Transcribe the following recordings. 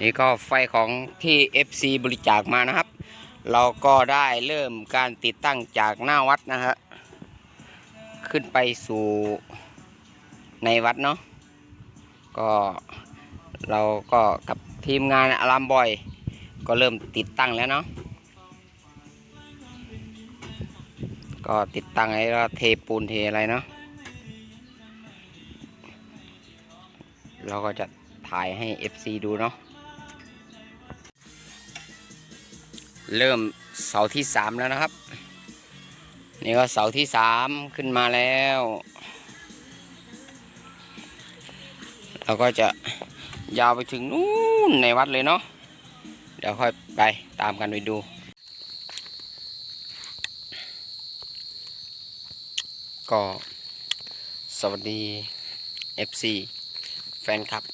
นี่ก็ไฟของที่ FC บริจาคมานะครับ เราก็ได้เริ่มการติดตั้งจากหน้าวัดนะฮะขึ้นไปสู่ในวัดเนาะก็เราก็กับทีมงานอารามบอย ก็เริ่มติดตั้งแล้วเนาะก็ติดตั้งไอ้ก็เทปูนเทอะไรเนาะเราก็จะถ่ายให้ FC ดูเนาะ เริ่มเสาที่สามแล้วนะครับ นี่ก็เสาที่สามขึ้นมาแล้ว เราก็จะยาวไปถึงนู้นในวัดเลยเนาะเดี๋ยวค่อยไปตามกันไปดู ก็สวัสดี FC แฟนคลับ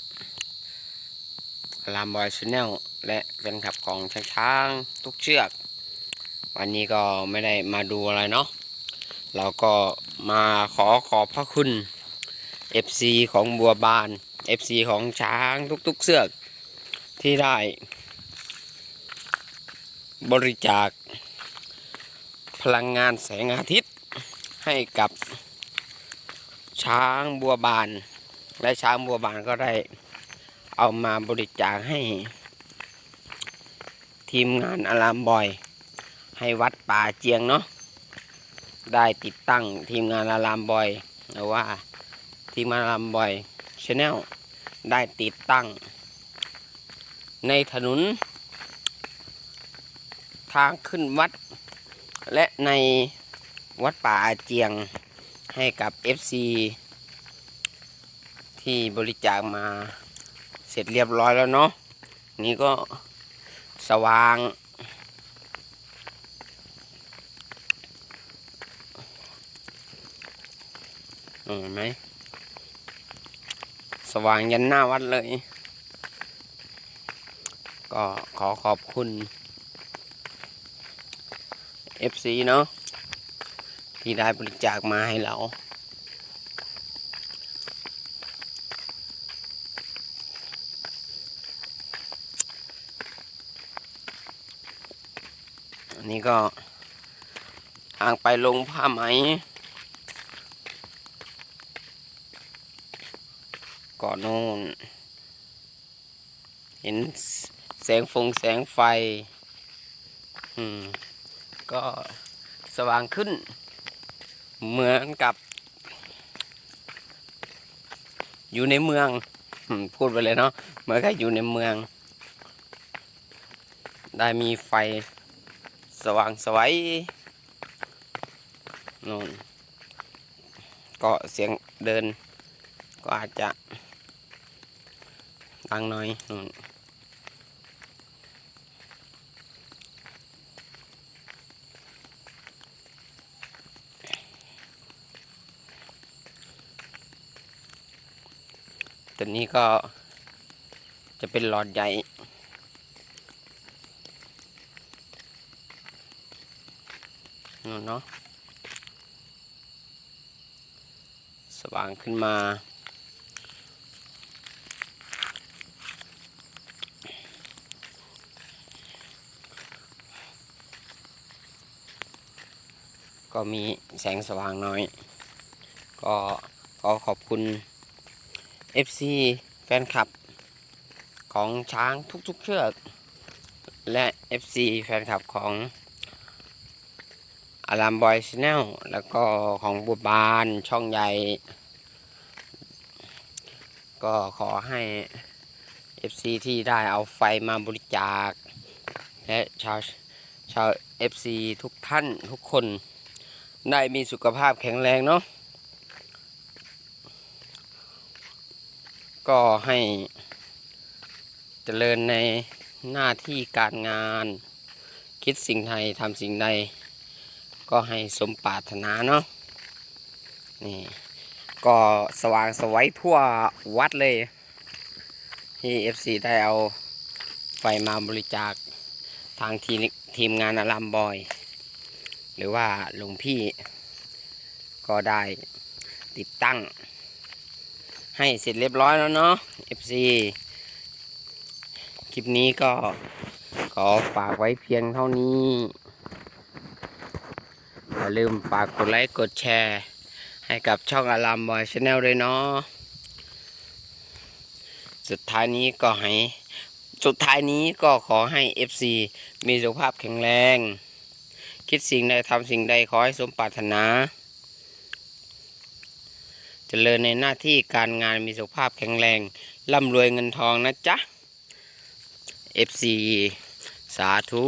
ลามบอยชาแนลและแฟนคลับของช้างางทุกเชือก วันนี้ก็ไม่ได้มาดูอะไรเนาะเราก็มาขอขอบพระคุณ FC ของบัวบาน FC ของช้างทุกๆเสือกที่ได้ บริจาค พลังงานแสงอาทิตย์ให้กับช้างบัวบาน และช้างบัวบานก็ได้ เอามาบริจาคให้ ทีมงานอารามบอย ให้วัดป่าเจียงเนาะได้ติดตั้งทีมงานอารามบอยหรือว่าทีมงานอารามบอยชาแนลได้ติดตั้ง ในถนนทางขึ้นวัด และในวัดป่าอาเจียงให้กับ FC ที่บริจาคมา ร็จเรียบร้อยแล้วเนาะนี่ก็สว่าง เห็นไหมสว่างยันหน้าวัดเลย ก็ขอขอบคุณ FC เนาะที่ได้บริจาคมาให้เรา นนี้ก็ทางไปลงผ้าไหม ก่อนโน่น เห็นแสงฟงแสงไฟ อืม ก็สว่างขึ้น เหมือนกับ อยู่ในเมือง พูดไปเลยเนาะ เหมือนกับอยู่ในเมือง ได้มีไฟ สว่างสวัยนู่นก็เสียงเดิน ก็อาจจะดังหน่อยนู่นตัวนี้ก็จะเป็นหลอดใหญ่ นู่นเนาะสว่างขึ้นมา ก็มีแสงสว่างน้อย ก็ขอขอบคุณ FC แฟนคลับ ของช้างทุกๆเชือก และ FC แฟนคลับของ อารามบอยชแนลแล้วก็ของบัวบานช่องใหญ่ ก็ขอให้ FC ที่ได้เอาไฟมาบริจาค และชาวชาว FC ทุกท่านทุกคนได้มีสุขภาพแข็งแรงเนาะก็ให้เจริญในหน้าที่การงาน คิดสิ่งใดทำสิ่งใด ก็ให้สมปรารถนาเนาะนี่ก็สว่างสวัยทั่ววัดเลย ที่ FC ได้เอาไฟมาบริจาคทางทีมทีมงานอารามบอย หรือว่าหลวงพี่ก็ได้ติดตั้ง ให้เสร็จเรียบร้อยแล้วเนาะ FC คลิปนี้ก็ขอฝากไว้เพียงเท่านี้ อย่าลืมฝากกดไลค์กดแชร์ ให้กับช่องอารามบอยชาแนลด้วยเนาะสุดท้ายนี้ก็ให้สุดท้ายนี้ก็ขอให้ FC มีสุขภาพแข็งแรง คิดสิ่งใดทำสิ่งใดขอให้สมปรารถนาเจริญในหน้าที่การงานมีสุขภาพแข็งแรงร่ำรวยเงินทองนะจ๊ะ FC สาธุ